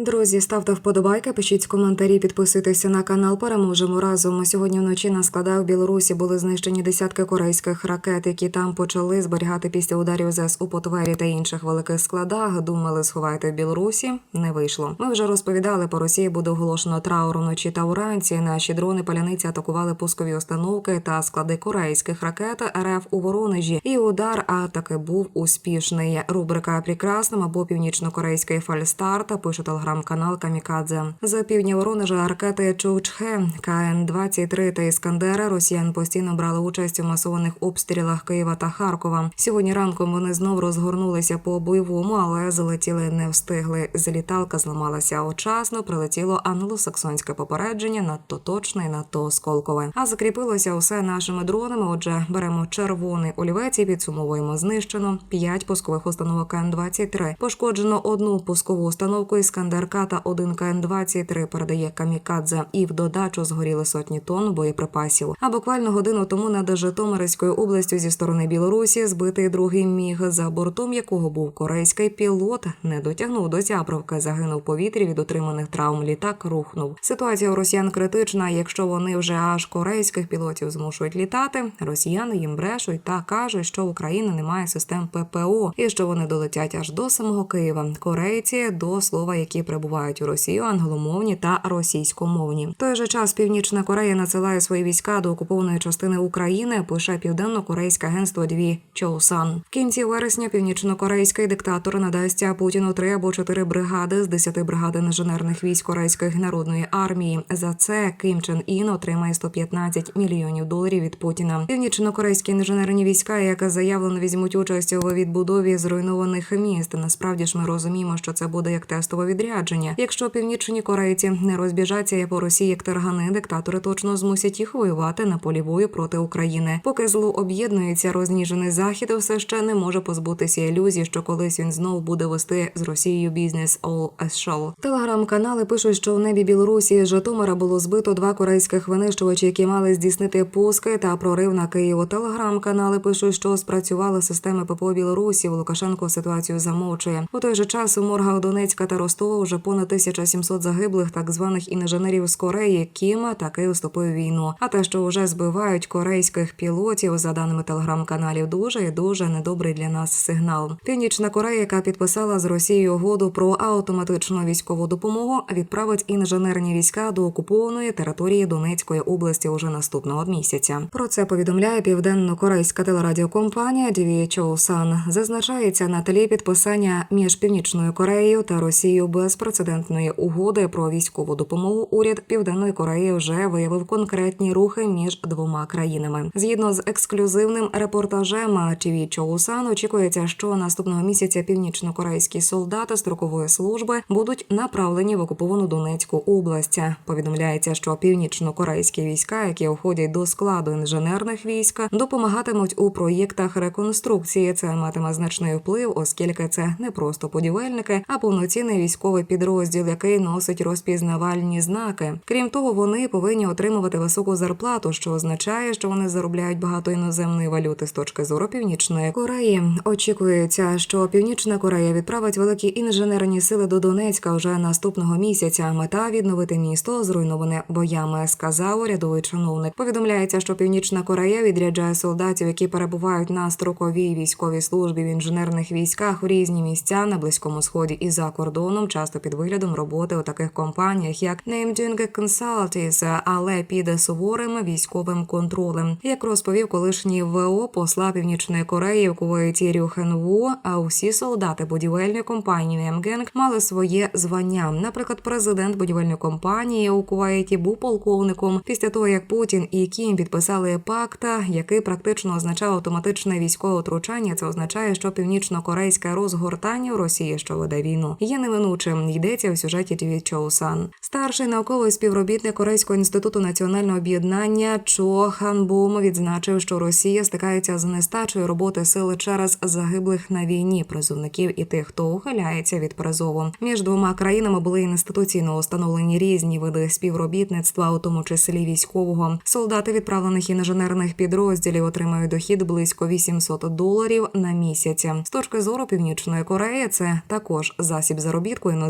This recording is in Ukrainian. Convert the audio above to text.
Друзі, ставте вподобайки, пишіть коментарі, підписуйтеся на канал. Переможемо разом. Сьогодні вночі на складах в Білорусі були знищені десятки корейських ракет, які там почали зберігати після ударів ЗСУ по Твері та інших великих складах. Думали, сховайте в Білорусі. Не вийшло. Ми вже розповідали, по Росії буде оголошено траур вночі та уранці. Наші дрони паляниці атакували пускові установки та склади корейських ракет РФ у Воронежі. І удар атаки був успішний. Рубрика «Прекрасним» або північно-корейський фальстарт пише телеграм-канал Камікадзе. За півдня Воронежа ракети Чоучхе, КН-23 та Іскандера росіян постійно брали участь у масованих обстрілах Києва та Харкова. Сьогодні ранком вони знов розгорнулися по бойовому, але залетіли не встигли. Заліталка зламалася очасно. Прилетіло англосаксонське попередження, надто точне і надто осколкове. А закріпилося усе нашими дронами. Отже, беремо червоний олівець і підсумовуємо. Знищено 5 пускових установок КН-23. Пошкоджено одну пускову установку Іскандерка та один КН-23 передає Камікадзе. І в додачу згоріли сотні тонн боєприпасів. А буквально годину тому над Житомирською областю зі сторони Білорусі збитий другий міг, за бортом якого був корейський пілот, не дотягнув до Зябровки, загинув повітрі від отриманих травм. Літак рухнув. Ситуація у росіян критична. Якщо вони вже аж корейських пілотів змушують літати, росіяни їм брешуть та кажуть, що Україна не має систем ППО і що вони долетять аж до самого Києва. Корейці до слова, які прибувають у Росію, англомовні та російськомовні. В той же час Північна Корея надсилає свої війська до окупованої частини України. Пише південно-корейське агентство Дві Чоусан. В кінці вересня північно-корейський диктатор надасть Путіну три або чотири бригади з десяти бригад інженерних військ Корейської народної армії. За це Ким Чен Ін отримає 115 мільйонів доларів від Путіна. Північно-корейські інженерні війська, як заявлено, візьмуть участь у відбудові зруйнованих міст. Насправді ж ми розуміємо, що це буде як тестове відрядження. Якщо північні корейці не розбіжаться по Росії як таргани, диктатори точно змусять їх воювати на полі бою проти України. Поки зло об'єднується, розніжений захід все ще не може позбутися ілюзії, що колись він знову буде вести з Росією бізнес all as show. Телеграм-канали пишуть, що в небі Білорусі з Житомира було збито два корейських винищувачі, які мали здійснити пуски та прорив на Київ. Телеграм-канали пишуть, що спрацювали системи ППО Білорусі. Лукашенко ситуацію замовчує. У той же час у моргах Донецька та Ростова вже понад 1700 загиблих так званих інженерів з Кореї. Кім таки вступив в війну. А те, що вже збивають корейських пілотів, за даними телеграм-каналів, дуже і дуже недобрий для нас сигнал. Північна Корея, яка підписала з Росією угоду про автоматичну військову допомогу, відправить інженерні війська до окупованої території Донецької області уже наступного місяця. Про це повідомляє південно-корейська телерадіокомпанія DVHO. Зазначається на тлі підписання між Північною Кореєю та Росією безпрецедентної угоди про військову допомогу. Уряд Південної Кореї вже виявив конкретні рухи між двома країнами. Згідно з ексклюзивним репортажем DVHO Sun, очікується, що наступного місяця північно-корейські солдати строкової служби будуть направлені в окуповану Донецьку область. Повідомляється, що північно-корейські війська, які входять до складу інженерних військ, допомагатимуть у проєктах реконструкції. Це матиме значний вплив, оскільки це не просто будівельники, а повноцінний військовий підрозділ, який носить розпізнавальні знаки. Крім того, вони повинні отримувати високу зарплату, що означає, що вони заробляють багато іноземної валюти з точки зору північної Кореї. Очікується, що Північна Корея відправить великі інженерні сили до Донецька вже наступного місяця. Мета відновити місто, зруйноване боями, сказав урядовий чиновник. Повідомляється, що Північна Корея відряджає солдатів, які перебувають на строковій військовій службі в інженерних військах в різні місця на близькому сході і за кордоном, часто під виглядом роботи у таких компаніях, як Nameding Consultants, але під суворим військовим контролем. Як розповів колишній ВО посла Північної Кореї в Кувейті Рю Хенву, а усі солдати будівельної компанії Мгенг мали своє звання. Наприклад, президент будівельної компанії у Кувейті був полковником після того, як Путін і Кім підписали пакт, який практично означав автоматичне військове втручання. Це означає, що північно-корейське розгортання в Росії, що веде війну, є неминучим. Йдеться у сюжеті ТВ Чоусан. Старший науковий співробітник Корейського інституту національного об'єднання Чо Ханбум відзначив, що Росія стикається з нестачою роботи сили через загиблих на війні призовників і тих, хто ухиляється від призову. Між двома країнами були інституційно установлені різні види співробітництва, у тому числі військового. Солдати відправлених інженерних підрозділів отримають дохід близько 800 доларів на місяць. З точки зору північної Кореї це також засіб заробітку іноземних